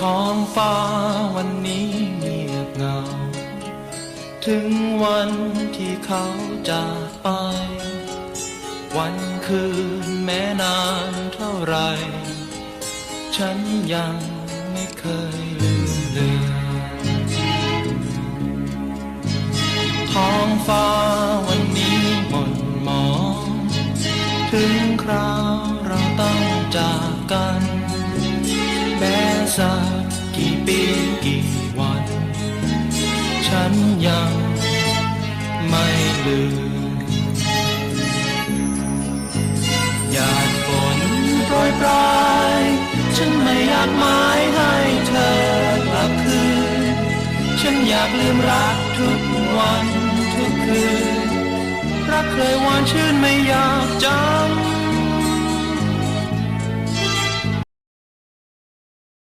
ท้องฟ้าวันนี้เงียบเงา ถึงวันที่เขาจากไป วันคืนแม้นานเท่าไร ฉันยังไม่เคยลืมเลือนท้องฟ้าวันนี้หม่นหมอง ถึงคราวเราต้องจากกัน แม้สัก ฉันยังไม่ลืมหยาดฝนโปรยปลายฉันไม่อยากหมายให้เธอกลับคืน ฉันอยากลืมรักทุกวันทุกคืน รักเคยหวานชื่นไม่อยากจำ